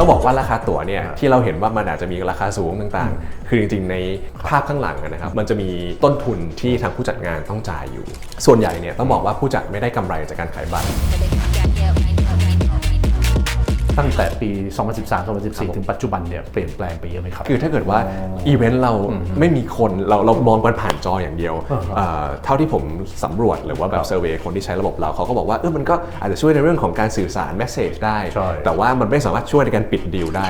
ต้องบอกว่าราคาตั๋วเนี่ยที่เราเห็นว่ามันอาจจะมีราคาสูงต่างๆ คือจริงๆในภาพข้างหลังอะนะครับมันจะมีต้นทุนที่ทางผู้จัดงานต้องจ่ายอยู่ ส่วนใหญ่เนี่ยต้องบอกว่าผู้จัดไม่ได้กำไรจากการขายบัตร ตั้งแต่ปี 2013-2014 ถึงปัจจุบันเนี่ยเปลี่ยนแปลงไปเยอะไหมครับ คือถ้าเกิดว่าอีเวนต์เราไม่มีคนเราเรามองกันผ่านจออย่างเดียวอ่าฮะเอ่อเท่าที่ผมสำรวจหรือว่าแบบเซอร์เวยคนที่ใช้ระบบเราเขาก็บอกว่าเออมันก็อาจจะช่วยในเรื่องของการสื่อสารแมสเซจได้ใช่แต่ว่ามันไม่สามารถช่วยในการปิดดีลได้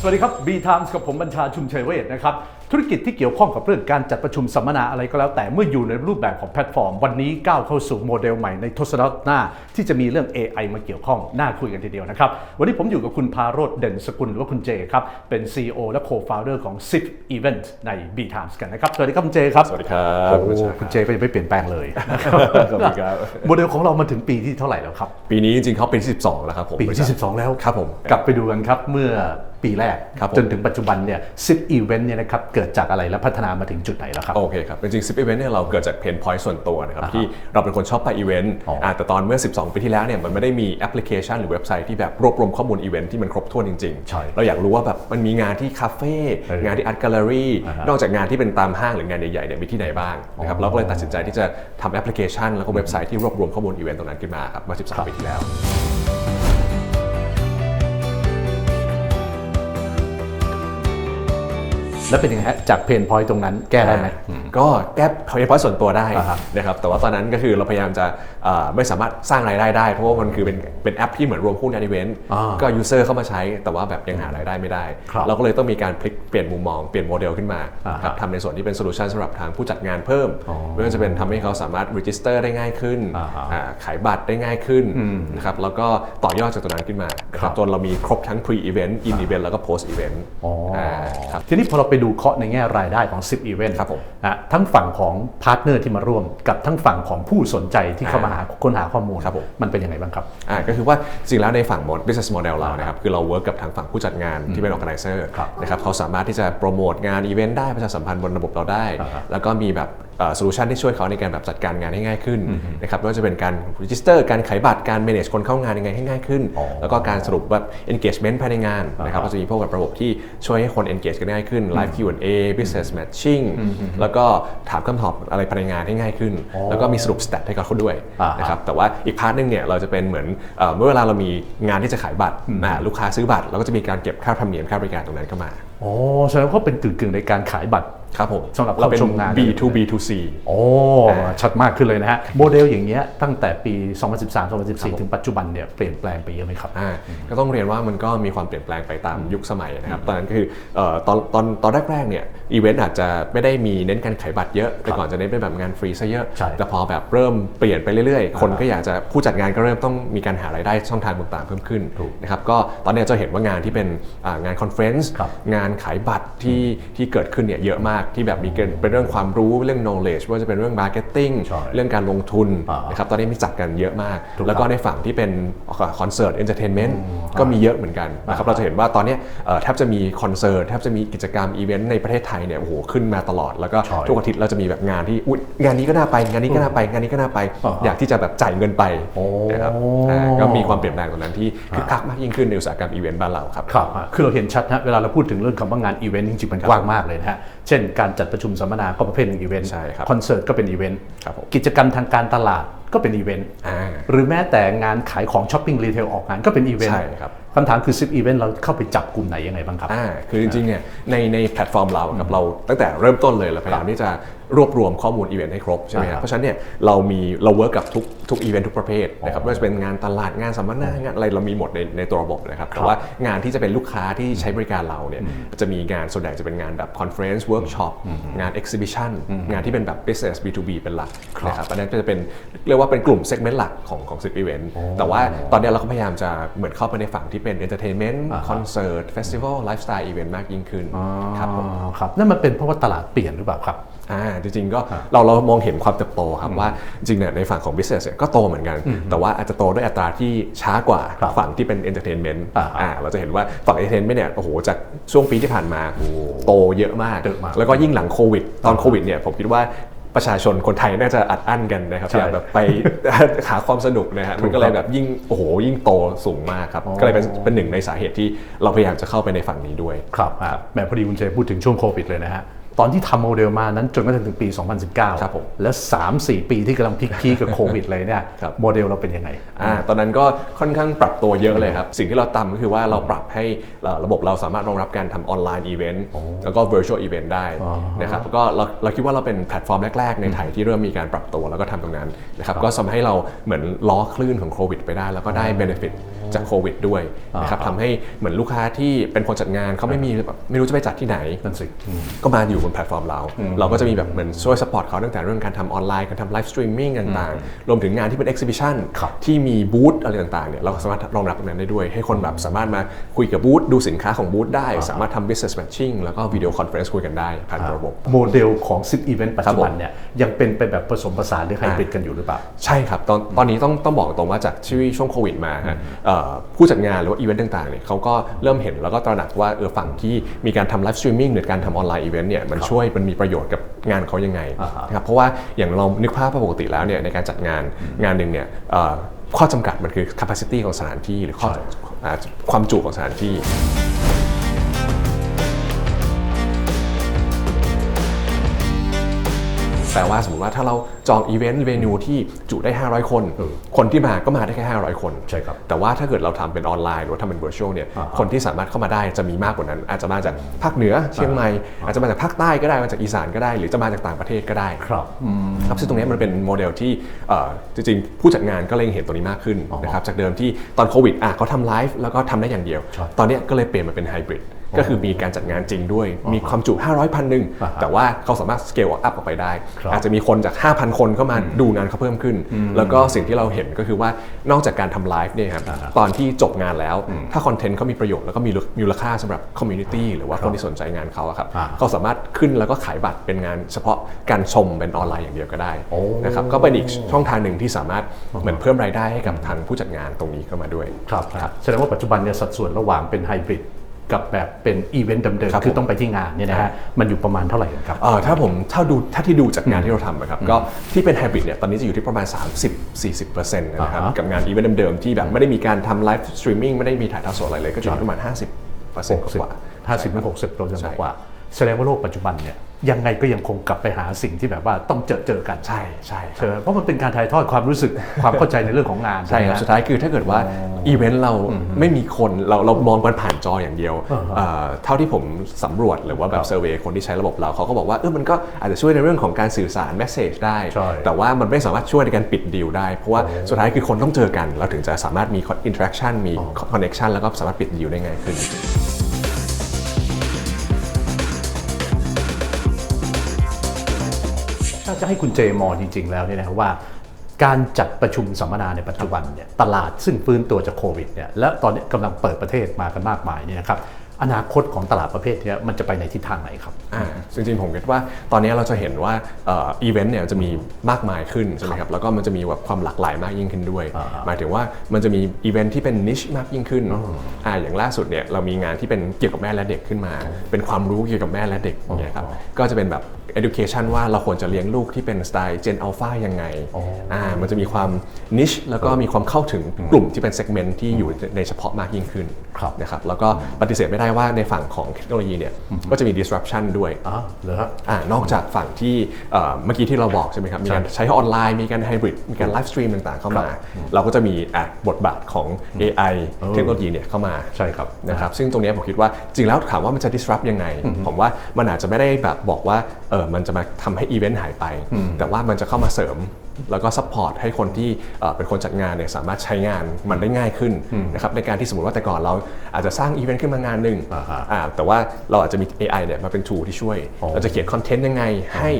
สวัสดีครับ B Times กับผมบัญชาชุมเชยเวทนะครับ ธุรกิจที่เกี่ยวข้องกับเรื่องการจัดประชุมสัมมนาอะไรก็แล้วแต่เมื่ออยู่ในรูปแบบของแพลตฟอร์ม วันนี้ก้าวเข้าสู่โมเดลใหม่ในทศวรรษหน้า ที่จะมีเรื่อง AI มาเกี่ยวข้องน่าคุยกันทีเดียวนะครับ วันนี้ผมอยู่กับคุณพาโรธเด่นสกุลหรือว่าคุณเจครับ เป็น CEO และ Co-founder ของ SIF Event ใน B Times กันนะครับ สวัสดีครับคุณเจครับ สวัสดีครับโอ้คุณเจก็ยังไม่เปลี่ยนแปลงเลยขอบคุณครับโมเดลของเรามาถึงปีที่เท่าไหร่แล้วครับ ปีนี้จริงๆเขาเป็นที่12 แล้วครับผมปีที่ 12 แล้วครับผมกลับไปดูกันครับเมื่อปีแรกครับผมจนถึงปัจจุบันเนี่ยซิปอีเวนต์เนี่ยนะครับเกิดจากอะไรและพัฒนามาถึงจุดไหนแล้วครับ โอเคครับ จริงๆซิปอีเวนต์เนี่ยเราเกิดจากเพนพอยต์ส่วนตัวนะครับอ่าฮะที่เราเป็นคนชอบไปอีเวนต์อ๋ออ่าแต่ตอนเมื่อ 12 ปีที่แล้วเนี่ยมันไม่ได้มีแอปพลิเคชันหรือเว็บไซต์ที่แบบรวบรวมข้อมูลอีเวนต์ที่มันครบถ้วนจริงใช่ๆเราอยากรู้ว่าแบบมันมีงานที่คาเฟ่เอองานที่อาร์ตแกลเลอรี่อ่าฮะนอกจากงานที่เป็นตามห้างหรืองานใหญ่ๆเนี่ยมีที่ไหนบ้างนะครับอ๋อเราก็เลยตัดสินใจที่จะทำแอปพลิเคชัน แล้วก็เว็บไซต์ที่รวบรวมข้อมูลอีเวนต์ตรงนั้นขึ้นมาครับเมื่อ 13 ปีที่แล้ว แล้วเป็นยังไงฮะจากเพนพอยต์ตรงนั้นแก้ได้ไหม ก็แก้เพย์พอยต์ส่วนตัวได้อ่าฮะ นะครับแต่ว่าตอนนั้นก็คือเราพยายามจะเอ่อไม่สามารถสร้างรายได้ได้ เพราะว่ามันคือเป็นเป็นแอปที่เหมือนรวมคู่ในอีเวนต์อ่าก็ยูเซอร์เข้ามาใช้แต่ว่าแบบยังหารายได้ไม่ได้ ครับเราก็เลยต้องมีการพลิกเปลี่ยนมุมมองเปลี่ยนโมเดลขึ้นมาอ่าฮะครับทำในส่วนที่เป็นโซลูชันสำหรับทางผู้จัดงานเพิ่มอ๋อไม่ว่าจะเป็นทำให้เขาสามารถรีจิสเตอร์ได้ง่ายขึ้นอ่าฮะอ่าขายบัตรได้ง่ายขึ้นอืมนะครับแล้วก็ต่อยอดจากตรงนั้นขึ้นมานะคครัรับบจนเรามีครบทั้ง pre event in event แล้วก็ post event อ๋ออาครับ ทีนี้พอเราไปดูเคาะในแง่รายได้ของ 10 Event ครับผมนะทั้งฝั่งของพาร์ทเนอร์ที่มาร่วม กับทั้งฝั่งของผู้สนใจที่เข้ามาหาค้นหาข้อมูลครับผมมันเป็นยังไงบ้างครับอ่าก็คือว่าจริงแล้วในฝั่ง mod- business model เรานะครับคือเราเวิร์กกับทางฝั่งผู้จัดงานที่เป็น organizer ครับนะครับเขาสามารถที่จะโปรโมทงานอีเวนต์ได้ประชาสัมพันธ์บนระบบเราได้อ่าฮะแล้วก็มีแบบ โซลูชันที่ช่วยเขาในการแบบจัดการงานให้ง่ายขึ้นนะครับไม่ว่าจะเป็นการ register การขายบัตรการ manage คนเข้างานยังไงให้ง่ายขึ้นอ๋อแล้วก็การสรุปแบบ engagement ภายในงานนะครับอ่าฮะก็จะมีพวกแบบระบบที่ช่วยให้คน engage กันง่ายขึ้น live Q&A business matching แล้วก็ถามคำตอบอะไรภายในงานให้ง่ายขึ้นอ๋อแล้วก็มีสรุป stat ให้เขาด้วยอ่าฮะนะครับแต่ว่าอีกพาร์ทหนึงเนี่ยเราจะเป็นเหมือนเอ่อเมื่อเวลาเรามีงานที่จะขายบัตรอ่าลูกค้าซื้อบัตรเราก็จะมีการเก็บค่าธรรมเนียมค่าบริการตรงนั้นเข้ามาอ๋อแสดงว่าเป็นกึ่งๆในการขายบัตร ครับผมสำหรับเราเป็นเข้าชมงาน B2B2C โอ้ชัดมากขึ้นเลยนะฮะ โมเดลอย่างเงี้ยตั้งแต่ปี 2013-2014 ถึงปัจจุบันเนี่ยเปลี่ยนแปลงไปเยอะไหมครับอ่าก็ต้องเรียนว่ามันก็มีความเปลี่ยนแปลงไปตามยุคสมัยนะครับตอนนั้นก็คือเอ่อตอนตอนตอนแรกๆเนี่ยอีเวนต์อาจจะไม่ได้มีเน้นการขายบัตรเยอะแต่ก่อนจะเน้นเป็นแบบงานฟรีซะเยอะใช่แต่พอแบบเริ่มเปลี่ยนไปเรื่อยๆ คนก็อยากจะผู้จัดงานก็เริ่มต้องมีการหารายได้ช่องทางต่างๆเพิ่มขึ้นถูกนะครับก็ตอนนี้จะเห็นว่างานที่เป็นอ่างานคอนเฟรนซ์ครับงานขายบัตรที่ที่เกิดขึ้นเนี่ยเยอะมากที่แบบมีเกณฑ์เป็นเรื่องความรู้เรื่อง knowledge ว่าจะเป็นเรื่อง marketing ใช่เรื่องการลงทุนอ่านนะครับตอนนี้มีจัดกันเยอะมากถูกแล้วก็ครับในฝั่งที่เป็นคอนเสิร์ตเอนเตอร์เทนเมนต์ก็มีเยอะเหมือนกันนะครับอ่าเราจะเห็นว่าตอนเนี้ยเอ่อแทบจะมีคอนเสิร์ตแทบจะมีกิจกรรมอีเวนต์ในประเทศไทยเนี่ยโอ้โหขึ้นมาตลอด แล้วก็ใช่ทุกอาทิตย์เราจะมีแบบงานที่อุ๊ยงานนี้ก็น่าไปงานนี้ก็น่าไปงานนี้ก็น่าไปอ่าอยากที่จะแบบจ่ายเงินไปโอ้นะครับอ่าก็มีความเปลี่ยนแปลงตรงนั้นที่คึกคักมากยิ่งขึ้นในอุตสาหกรรมอีเวนต์บ้านเราครับครับอะคือเราเห็นชัดนะเวลาเราพูดถึงเรื่องคำว่างานอีเวนต์จริงๆมันกว้างมากเลยนะฮะ เช่น การจัดประชุมสัมมนาก็ประเภทหนึ่งอีเวนต์ใช่ครับคอนเสิร์ตก็เป็นอีเวนต์ครับผมกิจกรรมทางการตลาดก็เป็นอีเวนต์อ่าหรือแม้แต่งานขายของช้อปปิ้งรีเทลออกงานก็เป็นอีเวนต์ใช่ครับ คำถามคือซิปอีเวนต์เราเข้าไปจับกลุ่มไหนยังไงบ้างครับ อ่า คือจริงๆ เนี่ย ในในแพลตฟอร์มเราครับ เราตั้งแต่เริ่มต้นเลยเราพยายามที่จะรวบรวมข้อมูลอีเวนต์ให้ครบใช่ไหมคอ่ารับ เพราะฉะนั้นเนี่ยเรามีเราเวิร์กกับทุกทุกอีเวนต์ทุกประเภทนะครับอ๋อไม่ว่าจะเป็นงานตลาดงานสัมมนางานอะไรเรามีหมดในในตัวระบบนะครับ แต่ว่างานที่จะเป็นลูกค้าที่ใช้บริการเราเนี่ยจะมีงานส่วนใหญ่จะเป็นงานแบบคอนเฟรนซ์เวิร์กช็อปงาน exhibition งานที่เป็นแบบ business B2B เป็นหลักนะครับอันนั้นก็จะเป็นเรียกว่าเป็นกลุ่มเซกเมนต์หลักของของสิบอีเวนต์แต่ว่าตอนเนี้ยเราก็พยายามจะเหมือนเข้าไปในฝั่งที่เป็น entertainment อ่าฮะคอนเสิร์ตเฟสติวัลไลฟ์สไตล์อีเวนต์มากยิ่งขึ้นครับผมอ๋อครับนั่นมันเป็นเพราะว่าตลาดเปลี่ยนหรือเปล่าครับอ่าจริงๆก็เราเรามองเห็นความเติบโตครับว่าจริงๆเนี่ยในฝั่งของ business เนี่ยก็โตเหมือนกัน แต่ว่าอาจจะโตด้วยอัตราที่ช้ากว่าครับฝั่งที่เป็น entertainment อ่าอ่าเราจะเห็นว่าฝั่ง entertainment เนี่ยโอ้โหจากช่วงปีที่ผ่านมาโตเยอะมากเยอะมากแล้วก็ยิ่งหลังโควิด ตอนโควิดเนี่ยผมคิดว่า ประชาชนคนไทยน่าจะอัดอั้นกันนะครับใช่อยากแบบไปหาความสนุกนะฮะมันก็เลยแบบยิ่งโอ้โหยิ่งโตสูงมากครับอ๋อก็เลยเป็นเป็นหนึ่งในสาเหตุที่เราพยายามจะเข้าไปในฝั่งนี้ด้วย ครับอ่าแหม่พอดีคุณเจพูดถึงช่วงโควิดเลยนะฮะ ตอนที่ทำโมเดลมานั้นจนกระทั่งถึงปี 2019 ครับผมแล้ว 3-4 ปีที่กำลังพีคๆกับโควิดเลยเนี่ยครับโมเดลเราเป็นยังไงอ่าตอนนั้นก็ค่อนข้างปรับตัวเยอะเลยครับ สิ่งที่เราทำก็คือว่าเราปรับให้เอ่อระบบเราสามารถรองรับการทำออนไลน์อีเวนต์แล้วก็ virtual event ได้อ๋อนะครับแล้วก็เราเราคิดว่าเราเป็นแพลตฟอร์มแรก ๆ ในไทยที่เริ่มมีการปรับตัวแล้วก็ทำตรงนั้นนะครับก็ทำให้เราเหมือนล้อคลื่นของโควิดไปได้ แล้วก็ได้ benefit จากโควิดด้วยนะครับทำให้เหมือนลูกค้าที่เป็นคนจัดงานเขาไม่มีแบบไม่รู้จะไปจัดที่ไหนนั่นสิอืมก็มาอยู่บนแพลตฟอร์มเรา เราก็จะมีแบบเหมือนช่วยสปอร์ตเขาตั้งแต่เรื่องการทำออนไลน์การทำไลฟ์สตรีมมิ่งต่างๆ รวมถึงงานที่เป็น e อ h ซิบิชันครับที่มีบูธอะไรต่างๆเนี่ยเราก็สามารถรองรับตรงนั้นได้ด้วย ให้คนแบบสามารถมาคุยกับบูธดูสินค้าของบูธได้ สามารถทำ business matching แล้วก็วิดีโอคอนเฟอเรนซ์คุยกันได้ผ่านระบบโมเดลของซิปอีเวนต์ปัจจุบันครับผมเนี่ยยังเป็นไปแบบผสมผสานหรือไฮบริดกันอยู่หรือเปล่า ใช่ครับ ตอนตอนนี้ต้องต้องบอกตรงว่าจากที่ช่วงโควิดมาฮะเอ่อผู้จัดงานหรือว่าอีเวนต์ต่างๆเนี่ยเขาก็เริ่มเห็นแล้วก็ตระหนักว่าเออฝั่งที่มีการทำไลฟ์สตรีมมิ่งหรือการทำออนไลน์อีเวนต์เนี่ยมันช่วยมันมีประโยชน์กับงานเขายังไงอ่าฮะนะครับเพราะว่าอย่างเรานึกภาพว่าปกติแล้วเนี่ยในการจัดงานงานหนึ่งเนี่ยเอ่อข้อจำกัดมันคือ capacity ของสถานที่หรือข้ออ่าความจุของสถานที่ แปลว่าสมมติว่าถ้าเราจองอีเวนต์เวนิวที่จุได้ 500 คน คนที่มาก็มาได้แค่ 500 คนใช่ครับแต่ว่าถ้าเกิดเราทำเป็นออนไลน์หรือว่าทำเป็น virtual เนี่ยอ่าฮะคนที่สามารถเข้ามาได้จะมีมากกว่านั้น อาจจะมาจากภาคเหนือเชียงใหม่อาจจะมาจากภาคใต้ก็ได้มาจากอีสานก็ได้ หรือจะมาจากต่างประเทศก็ได้ครับครับซึ่งตรงนี้มันเป็นโมเดลที่เอ่อจริงๆ ผู้จัดงานก็เล็งเห็นตรงนี้มากขึ้นนะครับจากเดิมที่ตอนโควิดอะเขาทำไลฟ์แล้วก็ทำได้อย่างเดียวใช่ตอนเนี้ยก็เลยเปลี่ยนมาเป็นไฮบริด ก็คือมีการจัดงานจริงด้วย มีความจุ 500พันหนึ่งอ่าฮะแต่ว่าเขาสามารถสเกลอัพออกไปได้ครับอาจจะมีคนจาก 5,000 คนเข้ามาดูงานเขาเพิ่มขึ้น แล้วก็สิ่งที่เราเห็นก็คือว่านอกจากการทำไลฟ์เนี่ยครับตอนที่จบงานแล้ว ถ้าคอนเทนต์เขามีประโยชน์แล้วก็มีมูลค่าสำหรับคอมมูนิตี้หรือว่าคนที่สนใจงานเขาอะครับอ่าเขาสามารถขึ้นแล้วก็ขายบัตรเป็นงานเฉพาะการชมเป็นออนไลน์อย่างเดียวก็ได้โอ้นะครับก็เป็นอีกช่องทางหนึ่งที่สามารถเหมือนเพิ่มรายได้ให้กับทางผู้จัดงานตรงนี้เข้ามาด้วยครับแสดงว่าปัจจุบันเนี่ยสัดส่วนระหว่างเป็นไฮบริด กับแบบเป็นอีเวนต์เดิมครับๆ คือต้องไปที่งานเนี่ยนะฮะมันอยู่ประมาณเท่าไหร่กันครับ เอ่อถ้าผมถ้าดูถ้าที่ดูจากงานที่เราทำนะครับก็ที่เป็นไฮบริดเนี่ยตอนนี้จะอยู่ที่ประมาณ 30-40%นะครับอ่าฮะกับงานอีเวนต์เดิมๆที่แบบไม่ได้มีการทำไลฟ์สตรีมมิ่งไม่ได้มีถ่ายทอดสดอะไรเลยก็จะอยู่ที่ประมาณ 50%กว่า ห้าสิบถึงหกสิบเราจะใช่บอกว่า แสดงว่าโลกปัจจุบันเนี่ย ยังไงก็ยังคงกลับไปหาสิ่งที่แบบว่าต้องเจอเจอกันใช่ใช่ครับใช่ไหมเพราะมันเป็นการถ่ายทอดความรู้สึกความเข้าใจในเรื่องของงานใช่ครับไหมสุดท้ายคือถ้าเกิดว่าอีเวนต์เราไม่มีคนเราเรามองกันผ่านจออย่างเดียวอ่าฮะเอ่อเท่าที่ผมสำรวจหรือว่าแบบเซอร์เวยคนที่ใช้ระบบเราเขาก็บอกว่าเออมันก็อาจจะช่วยในเรื่องของการสื่อสารแมสเซจได้ใช่แต่ว่ามันไม่สามารถช่วยในการปิดดีลได้ เพราะว่าสุดท้ายคือคนต้องเจอกัน เราถึงจะสามารถมีอินเทอร์แอคชั่นมีคอนเน t ชันแล้วก็สามารถปิดดีลได้ง่ายขึ้น จะให้คุณเจมองจริง ๆ แล้วเนี่ยนะครับว่าการจัดประชุมสัมมนาในปัจจุบันเนี่ยตลาดซึ่งฟื้นตัวจากโควิดเนี่ยและตอนนี้กำลังเปิดประเทศมากันมากมายเนี่ยนะครับ อนาคตของตลาดประเภทเนี้ยมันจะไปในทิศทางไหนครับอ่าจริงๆผมคิดว่าตอนนี้เราจะเห็นว่าอีเวนต์เนี่ยจะมีมากมายขึ้นใช่ไหมครับแล้วก็มันจะมีแบบความหลากหลายมากยิ่งขึ้นด้วยอ่าหมายถึงว่ามันจะมีอีเวนต์ที่เป็นนิชมากยิ่งขึ้นอ่าอย่างล่าสุดเนี่ยเรามีงานที่เป็นเกี่ยวกับแม่และเด็กขึ้นมา เป็นความรู้เกี่ยวกับแม่และเด็กอย่างเงี้ยครับก็จะเป็นแบบ education ว่าเราควรจะเลี้ยงลูกที่เป็นสไตล์ Gen Alpha ยังไงอ่ามันจะมีความนิชแล้วก็มีความเข้าถึงกลุ่มที่เป็น segment ที่อยู่ในเฉพาะมากยิ่งขึ้นครับนะครับแล้วก็ปฏิเสธไม่ได้ว่าในฝั่งของเทคโนโลยีเนี่ยก็จะมี disruption ด้วยอ๋อเหรอครับอ่านอกจากฝั่งที่เอ่อเมื่อกี้ที่เราบอกใช่ไหมครับมีการใช้ออนไลน์มีการไฮบริดมีการไลฟ์สตรีมต่างๆเข้ามา เราก็จะมีอะบทบาทของ AI เทคโนโลยีเนี่ยเข้ามาใช่ครับนะครับซึ่งตรงเนี้ยผมคิดว่าจริงแล้วถามว่ามันจะ disrupt ยังไง ผมว่ามันอาจจะไม่ได้แบบบอกว่าเออมันจะมาทำให้อีเวนต์หายไป แต่ว่ามันจะเข้ามาเสริม แล้วก็ซัพพอร์ตให้คนที่เอ่อเป็นคนจัดงานเนี่ยสามารถใช้งานมันได้ง่ายขึ้นนะครับในการที่สมมติว่าแต่ก่อนเราอาจจะสร้างอีเวนต์ขึ้นมางานหนึ่งอ่าฮะอ่าแต่ว่าเราอาจจะมี AI เนี่ยมาเป็น tool ที่ช่วยอ๋อเราจะเขียนคอนเทนต์ยังไงให้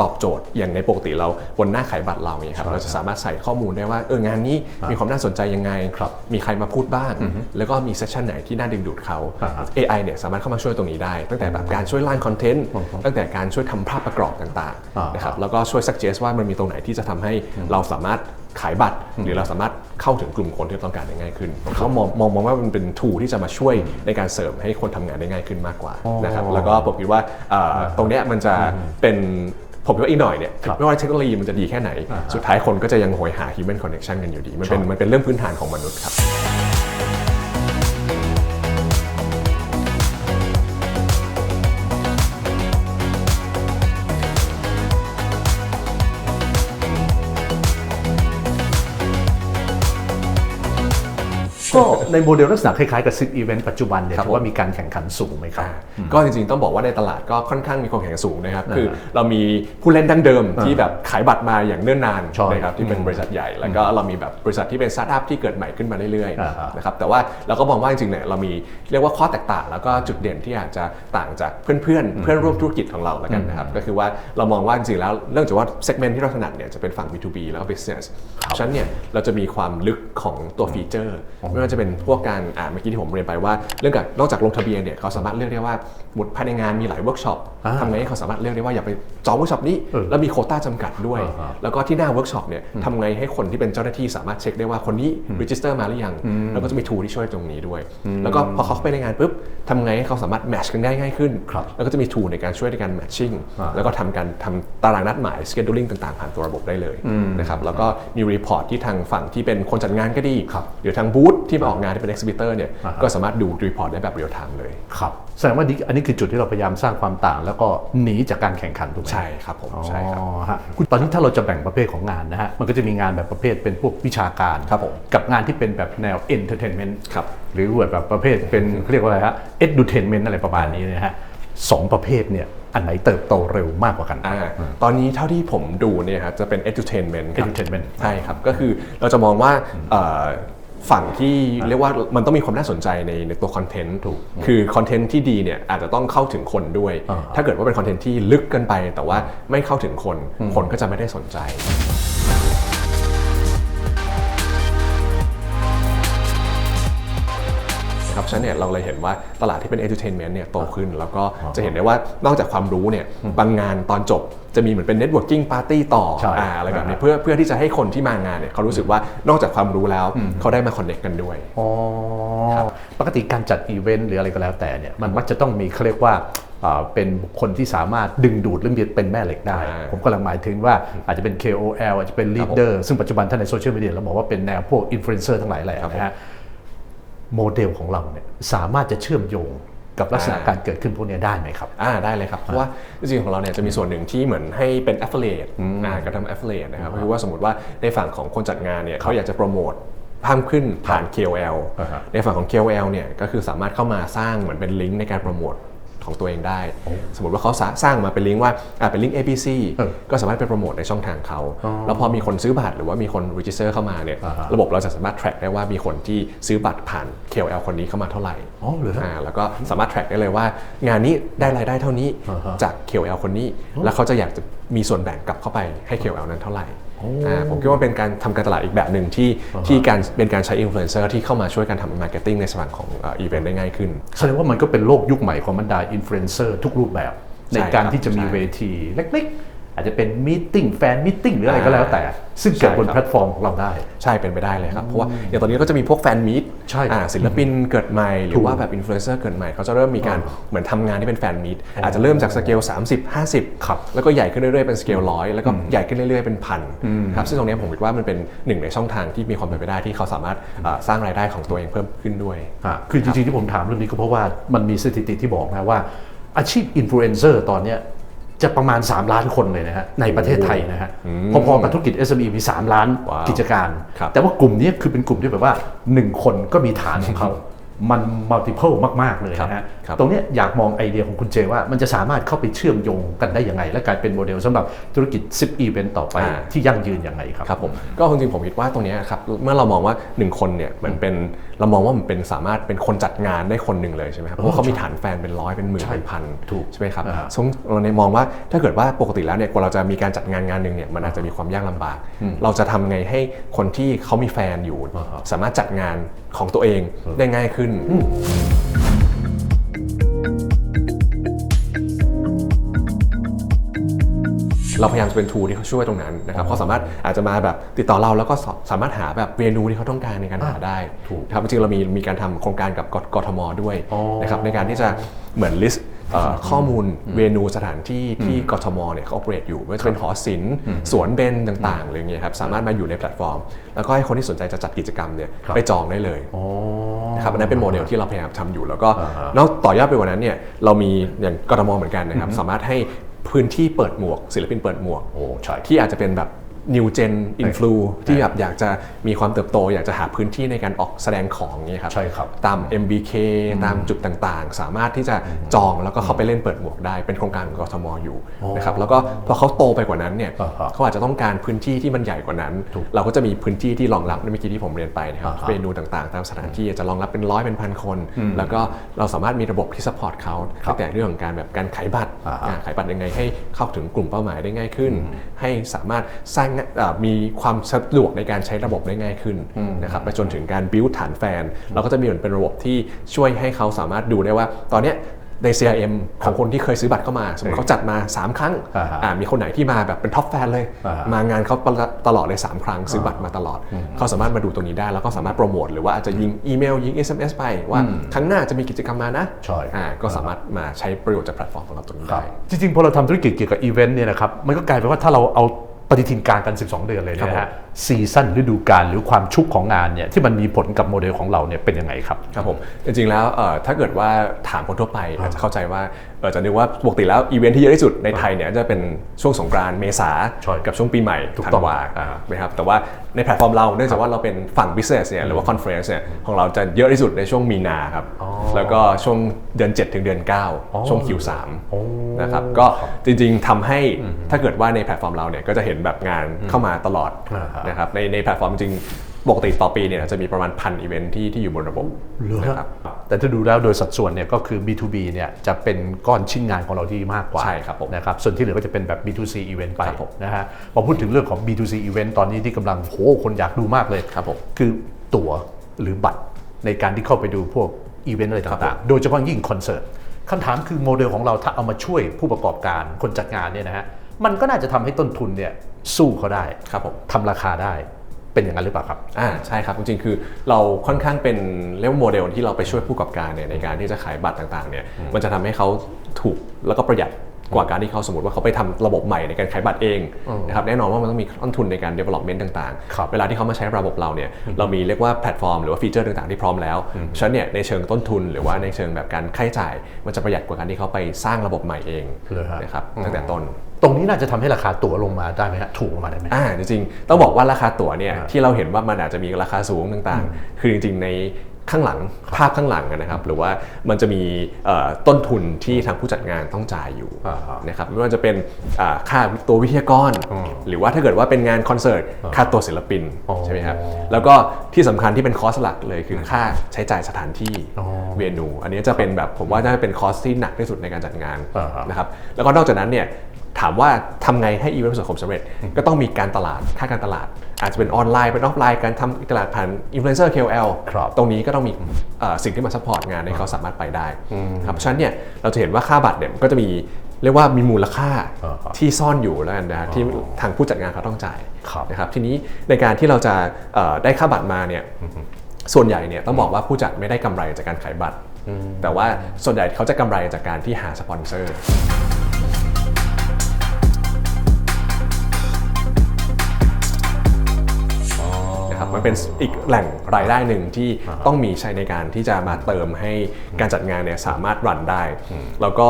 ตอบโจทย์อย่างในปกติเราบนหน้าขายบัตรเราเนี่ยครับเราจะสามารถใส่ข้อมูลได้ว่าเอองานนี้มีความน่าสนใจยังไงครับมีใครมาพูดบ้าง แล้วก็มีเซสชันไหนที่น่าดึงดูดเขาอ่าฮะ AI เนี่ยสามารถเข้ามาช่วยตรงนี้ได้ ตั้งแต่แบบการช่วยร่างคอนเทนต์ตั้งแต่การช่วยทำภาพประกอบต่างอ่าๆนะครับแล้วก็ช่วย suggest ว่ามันมีตรงไหนที่จะทำให้เราสามารถขายบัตร หรือเราสามารถเข้าถึงกลุ่มคนที่ต้องการได้ง่ายขึ้นเขามองมองมองว่ามันเป็น tool ที่จะมาช่วยในการเสริมให้คนทำงานได้ง่ายขึ้นมากกว่านะครับแล้วก็ผมคิดว่าเอ่อตรงเนี้ยมันจะเป็น ผมคิดว่าอีกหน่อยเนี่ยครับไม่ว่าเทคโนโลยีมันจะดีแค่ไหนอ่าฮะสุดท้ายคนก็จะยังโหยหา human connection กันอยู่ดี มันเป็นครับมันเป็นเรื่องพื้นฐานของมนุษย์ครับ ก็ในโมเดลลักษณะคล้ายๆกับซิปอีเวนต์ปัจจุบันเนี่ยครับถือว่ามีการแข่งขันสูงไหมครับ ก็จริงๆต้องบอกว่าในตลาดก็ค่อนข้างมีความแข่งขันสูงนะครับอ่าคือเรามีผู้เล่นดั้งเดิมที่อ่าแบบขายบัตรมาอย่างเนิ่นนานใช่นะครับที่เป็นบริษัทใหญ่ แล้วก็เรามีแบบบริษัทที่เป็นสตาร์ทอัพที่เกิดใหม่ขึ้นมาเรื่อยอ่าฮะๆนะครับแต่ว่าเราก็มองว่าจริงๆเนี่ยเรามีเรียกว่าข้อแตกต่างแล้วก็จุดเด่นที่อาจจะต่างจากเพื่อนๆ เพื่อนร่วมธุรกิจของเราแล้วกันนะครับก็คือว่าเรามองว่าจริงๆแล้วเนื่องจากว่าเซกเมนต์ที่เราถนัดเนี่ยจะเป็นฝั่ง B2B แล้วก็ business ฉะนั้นเนี่ยเราจะมีความลึกของตัวฟีเจอร์ไม่ว่าจะเป็นพวกการอ่าเมื่อกี้ที่ผมเรียนไปว่า เรื่องกับนอกจากลงทะเบียนเนี่ยเขาสามารถเลือกได้ว่า หมุดภายในงานมีหลายเวิร์กช็อปอ่าทำไงให้เขาสามารถเลือกได้ว่าอย่าไปจองเวิร์กช็อปนี้เออแล้วมีโควต้าจำกัดด้วยอ่าฮะแล้วก็ที่หน้าเวิร์กช็อปเนี่ยทำไงให้คนที่เป็นเจ้าหน้าที่สามารถเช็คได้ว่าคนนี้รีจิสเตอร์มาหรือยัง แล้วก็จะมีทูที่ช่วยตรงนี้ด้วย แล้วก็พอเขาเข้าไปในงานปุ๊บทำไงให้เขาสามารถแมทชกันได้ง่ายขึ้นครับแล้วก็จะมีทูในการช่วยในการแมทชิ่งอ่าแล้วก็ทำการทำตารางนัดหมาย scheduling ต่างๆ ผ่านตัวระบบได้เลยนะครับแล้วก็มีรีพอร์ตที่ทางฝั่งที่เป็นคนจัดงานก็ดีครับหรือทางบูธที่มาออกงานที่เป็น exhibitor เนี่ยอ่าฮะก็สามารถดูรีพอร์ตได้แบบเรียลไทม์เลยครับแสดงว่านี่อันนี้คือจุดที่เราพยายามสร้างความต่าง แล้วก็หนีจากการแข่งขันถูกไหมใช่ครับผมใช่ครับอ๋อฮะคุณตอนนี้ถ้าเราจะแบ่งประเภทของงานนะฮะมันก็จะมีงานแบบประเภทเป็นพวกวิชาการครับผมกับงานที่เป็นแบบแนว entertainment ครับหรือแบบประเภทเป็นเขาเรียกว่าอะไรฮะ edutainment อะไรประมาณนี้นะฮะสองประเภทเนี่ยอันไหนเติบโตเร็วมากกว่ากันอ่าตอนนี้เท่าที่ผมดูเนี่ยครับจะเป็น edutainment ครับ edutainment ใช่ครับ ก็คือเราจะมองว่าเอ่อ ฝั่งที่เรียกว่ามันต้องมีความน่าสนใจในในตัวคอนเทนต์ถูกคือคอนเทนต์ที่ดีเนี่ยอาจจะต้องเข้าถึงคนด้วยอ่าถ้าเกิดว่าเป็นคอนเทนต์ที่ลึกเกินไป แต่ว่าไม่เข้าถึงคนคนก็จะไม่ได้สนใจ ครับฉะนั้นเนี่ยเราเลยเห็นว่าตลาดที่เป็น entertainment เนี่ยโตขึ้น แล้วก็จะเห็นได้ว่านอกจากความรู้เนี่ยบางงานตอนจบจะมีเหมือนเป็น networking party ต่อใช่อ่าอะไรแบบนี้เพื่อเพื่อที่จะให้คนที่มางานเนี่ยเขารู้สึกว่านอกจากความรู้แล้วเขาได้มา connect กันด้วยอ๋อปกติการจัดอีเวนต์หรืออะไรก็แล้วแต่เนี่ยมันมักจะต้องมีเขาเรียกว่าอ่าเป็นบุคคลที่สามารถดึงดูดหรือเป็นแม่เหล็กได้อ่าผมกำลังหมายถึงว่าอาจจะเป็น KOL อาจจะเป็น leader ซึ่งปัจจุบันท่านในโซเชียลมีเดียเราบอกว่าเป็นแนวพวกอินฟลูเอนเซอร์ทั้งหลายแหละนะฮะ โมเดลของเราเนี่ยสามารถจะเชื่อมโยงกับลักษณะอ่าการเกิดขึ้นพวกเนี้ยได้ไหมครับ อ่าได้เลยครับ เพราะว่าจริงๆของเราเนี่ยจะมีส่วนหนึ่งที่เหมือนให้เป็น affiliate อ่าการทำ affiliate นะครับคือว่าสมมติว่าในฝั่งของคนจัดงานเนี่ยเขาอยากจะโปรโมทภาพขึ้นผ่าน KOL อ่าฮะในฝั่งของ KOL เนี่ยก็คือสามารถเข้ามาสร้างเหมือนเป็นลิงก์ในการโปรโมท ของตัวเองได้ สมมติว่าเขาสร้าสร้างมาเป็นลิงก์ว่าอ่าเป็นลิงก์ ABC เออก็สามารถไปโปรโมทในช่องทางเขาอ๋อแล้วพอมีคนซื้อบัตรหรือว่ามีคน register เข้ามาเนี่ยอ่าฮะระบบเราจะสามารถ track ได้ว่ามีคนที่ซื้อบัตรผ่าน KOL คนนี้เข้ามาเท่าไหร่อ๋อเหรอฮะอ่าแล้วก็สามารถ track ได้เลยว่า งานนี้ได้รายได้เท่านี้อ่าฮะจาก KOL คนนี้ แล้วเขาจะอยากจะมีส่วนแบ่งกลับเข้าไปให้ KOL นั้นเท่าไหร่อ่า ผมคิดว่าเป็นการทำการตลาดอีกแบบหนึ่งที่ที่การเป็นการใช้อินฟลูเอนเซอร์ที่เข้ามาช่วยกันทำมาร์เก็ตติ้งในส่วนของอีเวนต์ได้ง่ายขึ้นแสดงว่ามันก็เป็นโลกยุคใหม่ของบรรดาอินฟลูเอนเซอร์ทุกรูปแบบในการครับที่จะมีใช่เวทีเล็กๆ อาจจะเป็นมีติ้งแฟนมีติ้งหรืออะไรก็แล้วแต่ ซึ่งเกิดบนใช่ครับแพลตฟอร์มของเราได้ ใช่เป็นไปได้เลยครับ เพราะว่าอย่างตอนนี้ก็จะมีพวกแฟนมีตใช่อ่าศิลปินเกิดใหม่ หรืถูอกว่าแบบอินฟลูเอนเซอร์เกิดใหม่เขาจะเริ่มมีการเหมือนทำงานที่เป็นแฟนมีตอาจจะเริ่มจากสเกล 30 50ครับแล้วก็ใหญ่ขึ้นเรื่อยๆเป็นสเกลร้อยแล้วก็ใหญ่ขึ้นเรื่อยๆเป็นพันครับซึ่งตรงนี้ผมคิดว่ามันเป็นหนึ่งในช่องทางที่มีความเป็นไปได้ที่เขาสามารถอ่าสร้างรายได้ของตัวเองเพิ่มขึ้นด้วยอะคือจริงๆที่ผมถามเรื่องนี้ก็เพราะว่ามันมีสถิติที่บอกนะว่าอาชีพอินฟลูเอนเซอร์ตอนเนี้ย จะประมาณ 3 ล้านคนเลยนะฮะในประเทศไทยนะฮะพอๆกับธุรกิจ SME มี 3 ล้านว้าวกิจการครับแต่ว่ากลุ่มนี้คือเป็นกลุ่มที่แบบว่า 1 คนก็มีฐานของเขา มัน multiple มาก ๆ เลยนะฮะครับตรงเนี้ยอยากมองไอเดียของคุณเจว่า มันจะสามารถเข้าไปเชื่อมโยงกันได้ยังไง และกลายเป็นโมเดลสำหรับธุรกิจ 10 Event ต่อไปอ่าที่ยั่งยืนยังไงครับครับผมก็จริงๆผมคิดว่าตรงเนี้ยครับเมื่อเรามองว่าหนึ่งคนเนี่ยเหมือนเป็นเรามองว่ามันเป็นสามารถเป็นคนจัดงานได้คนหนึ่งเลยใช่ไหมครับเพราะว่าเขามีฐานแฟนเป็นร้อยเป็นหมื่นใช่เป็นพันถูกใช่ไหมครับอ่าฮะซึ่งเราในยมองว่าถ้าเกิดว่าปกติแล้วเนี่ยกว่าเราจะมีการจัดงานงานหนึ่งเนี่ยมันอาจจะมีความยากลำบาก เราจะทำไงให้คนที่เขามีแฟนอยู่อ่าฮะสามารถจัดงานของตัวเองได้ง่ายขึ้นเราพยายามจะเป็นทูที่เขาช่วยตรงนั้นนะครับเขาสามารถอาจจะมาแบบติดต่อเราแล้วก็สอสามารถหาแบบเมนูที่เขาต้องการในการหาได้ถูกครับจริงๆเรามีมีการทำโครงการกับกกทมด้วยอ๋อนะครับในการที่จะเหมือนลิสต์เอ่อ ข้อมูลเวนูสถานที่ที่กทมเนี่ยเขา operate อยู่ไม่ว่าจะเป็นหอศิลป์สวนเบญต่างๆอะไรเงี้ยครับสามารถมาอยู่ในแพลตฟอร์ม แล้วก็ให้คนที่สนใจจะจัดกิจกรรมเนี่ยครับไปจองได้เลยอ๋อนะครับอันนั้นเป็นโมเดลที่เราพยายามทำอยู่ แล้วก็อ่าฮะนอกต่อยอดไปกว่านั้นเนี่ยเรามีอย่างกทมเหมือนกันนะครับสามารถให้พื้นที่เปิดหมวก ศิลปินเปิดหมวกโอ้ใช่ที่อาจจะเป็นแบบ new gen influ ที่แบบอยากจะมีความเติบโต อยากจะหาพื้นที่ในการออกแสดงของเนี่ยครับใช่ครับ ตาม MBK ตามจุดต่างๆ สามารถที่จะจองแล้วก็เข้าไปเล่นเปิดหมวกได้เป็นโครงการของกทมอยู่นะครับแล้วก็พอเขาโตไปกว่านั้นเนี่ยอ่าฮะเขาอาจจะต้องการพื้นที่ที่มันใหญ่กว่านั้น เราก็จะมีพื้นที่ที่รองรับเมื่อกี้ที่ผมเรียนไปนะครับอ่าฮะเมนูต่างๆ ตามสถานที่จะรองรับเป็นร้อยเป็นพันคน แล้วก็เราสามารถมีระบบที่ซัพพอร์ตเขาครับตั้งแต่เรื่องของการแบบการขายบัตรอ่าฮะอ่าขายบัตรยังไงให้เข้าถึงกลุ่มเป้าหมายได้ง่ายขึ้น ให้สามารถสร้างเอ่อมีความสะดวกในการใช้ระบบได้ง่ายขึ้นนะครับไปจนถึงการ build ฐานแฟน เราก็จะมีเหมือนเป็นระบบที่ช่วยให้เขาสามารถดูได้ว่า ตอนเนี้ยใน CRM ของคนที่เคยซื้อบัตรเข้ามา สมมติเขาจัดมา 3 ครั้งอ่าฮะอ่ามีคนไหนที่มาแบบเป็นท็อปแฟนเลยอ่าฮะมางานเขาตลอดเลย 3 ครั้ง ซื้อบัตรมาตลอด เขาสามารถมาดูตรงนี้ได้ แล้วก็สามารถโปรโมท หรือว่าอาจจะยิงอีเมล ยิง SMS ไปว่าครั้งหน้าจะมีกิจกรรมมานะใช่อ่าก็สามารถมาใช้ประโยชน์จากแพลตฟอร์มของเราตรงนี้ครับได้ จริงๆ พอเราทำธุรกิจเกี่ยวกับอีเวนต์เนี่ยนะครับ มันก็กลายเป็นว่าถ้าเราเอาป ฏิทินการกัน 12 เดือนเลยนะฮะ ซีซั่นฤดูกาลหรือความชุกของงานเนี่ยที่มันมีผลกับโมเดลของเราเนี่ยเป็นยังไงครับครับผมจริงๆแล้วเอ่อถ้าเกิดว่าถามคนทั่วไปอาจจะเข้าใจว่าเอ่อจะนึกว่าปกติแล้วอีเวนท์ที่เยอะที่สุดในไทยเนี่ยจะเป็นช่วงสงกรานต์เมษาใช่กับช่วงปีใหม่ถูกธัต้องนวาอ่านะครับแต่ว่าในแพลตฟอร์มเราเนื่องจากว่าเราเป็นฝั่ง business เนี่ยหรือว่า conference เนี่ยของเราจะเยอะที่สุดในช่วงมีนาครับแล้วก็ช่วงเดือน 7 ถึงเดือน 9 ช่วง Q3 โอ้นะครับก็จริงๆทำให้ถ้าเกิดว่าในแพลตฟอร์มเราเนี่ยก็จะเห็นแบบงานเข้ามาตลอดอ่าฮะนะครับในในแพลตฟอร์มจริงปกติต่อปีเนี่ยจะมีประมาณพันอีเวนท์ที่ที่อยู่บนระบบเหรอนะครับแต่ถ้าดูแล้วโดยสัดส่วนเนี่ยก็คือ B2B เนี่ยจะเป็นก้อนชิ้นงานของเราที่มากกว่าใช่ครับผมนะครับส่วนที่เหลือก็จะเป็นแบบ B2C event ไปครับผมนะฮะพอพูดถึงเรื่องของ B2C event ตอนนี้ที่กำลังโหคนอยากดูมากเลยครับผมคือตั๋วหรือบัตรในการที่เข้าไปดูพวกอีเวนต์อะไรครับผต่างมๆโดยเฉพาะยิ่งคอนเสิร์ตคำถามคือโมเดลของเราถ้าเอามาช่วยผู้ประกอบการคนจัดงานเนี่ยนะฮะ มันก็น่าจะทำให้ต้นทุนเนี่ยสู้เขาได้ครับผมทำราคาได้เป็นอย่างนั้นหรือเปล่าครับ อ่า ใช่ครับ จริงๆ คือเราค่อนข้างเป็นเรียกว่าโมเดลที่เราไปช่วยผู้ประกอบการเนี่ยในการที่จะขายบัตรต่างๆ เนี่ย มันจะทำให้เขาถูกแล้วก็ประหยัด กว่าการที่เขาสมมติว่าเขาไปทำระบบใหม่ในการขายบัตรเองนะครับแน่นอนว่ามันต้องมีต้นทุนในการ development ต่างครับๆเวลาที่เขามาใช้ระบบเราเนี่ยเรามีเรียกว่าแพลตฟอร์มหรือว่าฟีเจอร์ต่างๆที่พร้อมแล้วฉะนั้นเนี่ยในเชิงต้นทุนหรือว่าในเชิงแบบการค่าใช้จ่าย มันจะประหยัดกว่าการที่เขาไปสร้างระบบใหม่เองเหรอฮะนะครับตั้งแต่ต้นตรงนี้น่าจะทำให้ราคาตั๋วลงมาได้ไหมฮะถูกลงมาได้ไหมอ่าจริงๆต้องบอกว่าราคาตั๋วเนี่ยที่เราเห็นว่ามันอาจจะมีราคาสูงต่างๆ คือจริงๆใน ข้างหลังภาพข้างหลังอะนะครับ หรือว่ามันจะมีเอ่อต้นทุนที่ทางผู้จัดงานต้องจ่ายอยู่อ่าฮะนะครับไม่ว่าจะเป็นอ่าค่าตัววิทยากร หรือว่าถ้าเกิดว่าเป็นงานคอนเสิร์ตค่าตัวศิลปินอ๋อใช่ไหมครับแล้วก็ที่สำคัญที่เป็นคอสหลักเลยคือค่าใช้จ่ายสถานที่อ๋อเวนู อันนี้จะเป็นแบบผมว่าน่าจะเป็นคอสที่หนักที่สุดในการจัดงานอ่าฮะนะครับแล้วก็นอกจากนั้นเนี่ย ถามว่าทำไงให้อีเวนต์ประสบความสำเร็จ ก็ต้องมีการตลาดค่าการตลาด อาจจะเป็นออนไลน์เป็นออฟไลน์การทำตลาดผ่านอินฟลูเอนเซอร์ KOL ครับตรงนี้ก็ต้องมีเอ่อสิ่งที่มาซัพพอร์ตงานให้เขาสามารถไปได้ครับเพราะฉะนั้นเนี่ยเราจะเห็นว่าค่าบัตรเนี่ยมันก็จะมีเรียกว่ามีมูลค่าอ่าครับที่ซ่อนอยู่แล้วกันนะที่ทางผู้จัดงานเขาต้องจ่ายครับนะครับทีนี้ในการที่เราจะเอ่อได้ค่าบัตรมาเนี่ยส่วนใหญ่เนี่ยต้องบอกว่าผู้จัดไม่ได้กำไรจากการขายบัตร แต่ว่าส่วนใหญ่เขาจะกำไรจากการที่หาสปอนเซอร์ มันเป็นอีกแหล่งรายได้หนึ่งที่ต้องมีใช้ในการที่จะมาเติมให้การจัดงานเนี่ยสามารถรันได้ แล้วก็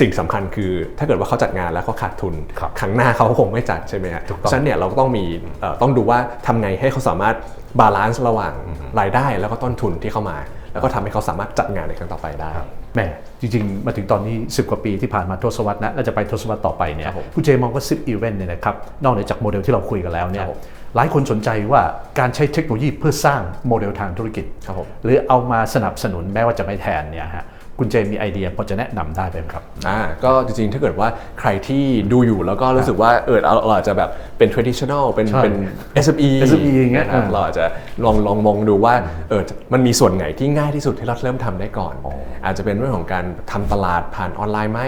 สิ่งสำคัญคือถ้าเกิดว่าเขาจัดงานแล้วเขาขาดทุนครับครั้งหน้าเขาคงไม่จัดใช่ไหมฮะถูกต้องฉะนั้นเนี่ยเราก็ต้องมีเอ่อต้องดูว่าทำไงให้เขาสามารถบาลานซ์ระหว่างรายได้แล้วก็ต้นทุนที่เข้ามา แล้วก็ทำให้เขาสามารถจัดงานในครั้งต่อไปได้แหม่จริงๆ มาถึงตอนนี้ 10 กว่าปีที่ผ่านมาทศวรรษนะน่าจะไปทศวรรษต่อไปเนี่ยครับผมคุณเจมองว่าซิปอีเวนต์เนี่ยนะครับนอกเหนือจากโมเดลที่เราคุยกันแล้วเนี่คยรับผม หลายคนสนใจว่าการใช้เทคโนโลยีเพื่อสร้างโมเดลทางธุรกิจครับผมหรือเอามาสนับสนุนแม้ว่าจะไม่แทนเนี่ยฮะคุณเจมีไอเดียพอจะแนะนำได้ไหมครับอ่าก็จริงๆ ถ้าเกิดว่าใครที่ดูอยู่แล้วก็รู้สึกว่าเออเราเราอาจจะแบบเป็น traditional เป็นใช่เป็น SME SME อย่างเงี้ยนะครับอ่าเราอาจจะลองลองมองดูว่าเออมันมีส่วนไหนที่ง่ายที่สุดที่เราเริ่มทำได้ก่อน อาจจะเป็นเรื่องของการทำตลาดผ่านออนไลน์ไหม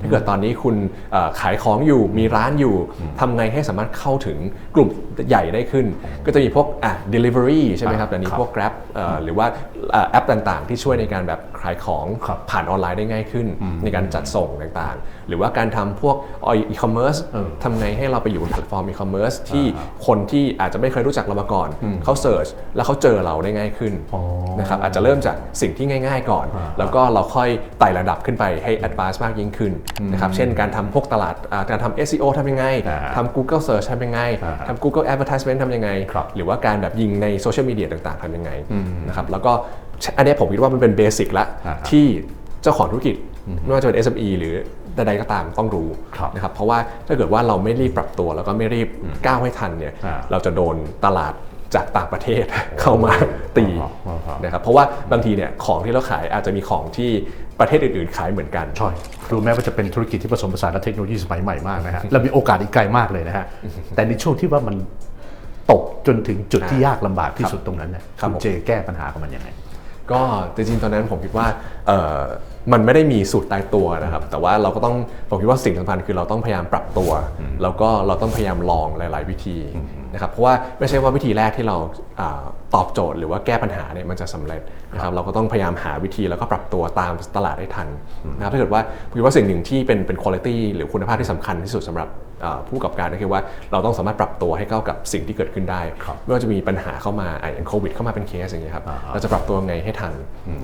ถ้าเกิดตอนนี้คุณเอ่อขายของอยู่มีร้านอยู่ทำไงให้สามารถเข้าถึงกลุ่ม ใหญ่ได้ขึ้น ก็จะมีพวกอะ delivery ใช่ไหมครับแต่นี้ครับพวก Grab เอ่อหรือว่าเอ่อแอปต่างๆ ที่ช่วยในการแบบขายของครับผ่านออนไลน์ได้ง่ายขึ้น ในการจัดส่งต่างๆ หรือว่าการทำพวกอีคอมเมิร์ซเออทำไงให้เราไปอยู่บนแพลตฟอร์มอีคอมเมิร์ซที่คนที่อาจจะไม่เคยรู้จักเรามาก่อน เขาเสิร์ชแล้วเขาเจอเราได้ง่ายขึ้นอ๋อนะครับอาจจะเริ่มจากสิ่งที่ง่าย ๆ ก่อน แล้วก็เราค่อยไต่ระดับขึ้นไปให้ advance มากยิ่งขึ้นนะครับเช่นการทำพวกตลาดอ่าการทำ SEO ทำยังไงอ่าทำ Google Search ทำยังไงอ่าทำ Google Advertisement ทำยังไงครับหรือว่าการแบบยิงในโซเชียลมีเดียต่างๆทำยังไงนะครับแล้วก็อันเนี้ยผมคิดว่ามันเป็นเบสิกละอ่าที่เจ้าของธุรกิจไม่ว่าจะเป็น SME หรือใดๆก็ตามต้องรู้ครับนะครับเพราะว่าถ้าเกิดว่าเราไม่รีบปรับตัวแล้วก็ไม่รีบก้าวให้ทันเนี่ยอ่าเราจะโดนตลาด จากต่างประเทศเข้ามาตีอ๋ออ๋ออ๋อนะครับเพราะว่าบางทีเนี่ยของที่เราขายอาจจะมีของที่ประเทศอื่นๆขายเหมือนกันใช่รู้แม้ว่าจะเป็นธุรกิจที่ผสมผสานกับเทคโนโลยีสมัยใหม่มากนะฮะและมีโอกาสอีกไกลมากเลยนะฮะแต่ในช่วงที่ว่ามันตกจนถึงจุดที่ยากลำบากที่สุดตรงนั้นเนี่ยครับคุณผมเจแก้ปัญหากับมันยังไงก็จริงๆตอนนั้นผมคิดว่าเอ่อมันไม่ได้มีสูตรตายตัวนะครับ แต่ว่าเราก็ต้องผมคิดว่าสิ่งสำคัญคือเราต้องพยายามปรับตัว แล้วก็เราต้องพยายามลองหลาย ๆ วิธี นะครับเพราะว่าไม่ใช่ว่าวิธีแรกที่เราอตอบโจทย์หรือว่าแก้ปัญหาเนี่ยมันจะสำเร็จนะครับเราก็ต้องพยายามหาวิธีแล้วก็ปรับตัวตามตลาดได้ทันนะครับถ้าเกิดว่าผมคิดว่าสิ่งหนึ่งที่เป็นเป็นคุณภาพหรือคุณภาพที่สำคัญที่สุดสำหรับ ผู้ประกอบการก็คือว่าเราต้องสามารถปรับตัวให้เข้ากับสิ่งที่เกิดขึ้นได้ครับไม่ว่าจะมีปัญหาเข้ามาอะอย่างโควิดเข้ามาเป็นเคสอย่างเงี้ยครับเราจะปรับตัวไงให้ทัน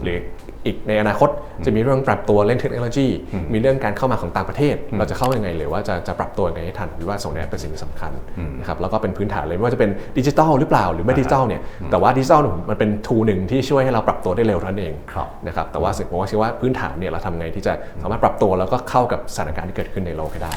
หรืออีกในอนาคตจะมีเรื่องปรับตัวเรื่องเทคโนโลยี มีเรื่องการเข้ามาของต่างประเทศ เราจะเข้ายังไงหรือว่าจะจะปรับตัวยังไงให้ทันหรือว่าส่งนี้เป็นสิ่งที่สำคัญนะครับแล้วก็เป็นพื้นฐานเลยไม่ว่าจะเป็นดิจิทัลหรือเปล่าหรือไม่ดิจิทัลเนี่ยแต่ว่าดิจิทัลเนี่ยมันเป็นทูหนึ่งที่ช่วยให้เราปรับตัวได้เร็วเท่านั้นเองครับนะครับแต่ว่าสิ่งผมว่าคิดว่าพื้นฐานเนี่ยเราทำไงที่จะสามารถปรับตัวแล้วก็เข้ากับสถานการณ์ที่เกิดขึ้นในโลกให้ได้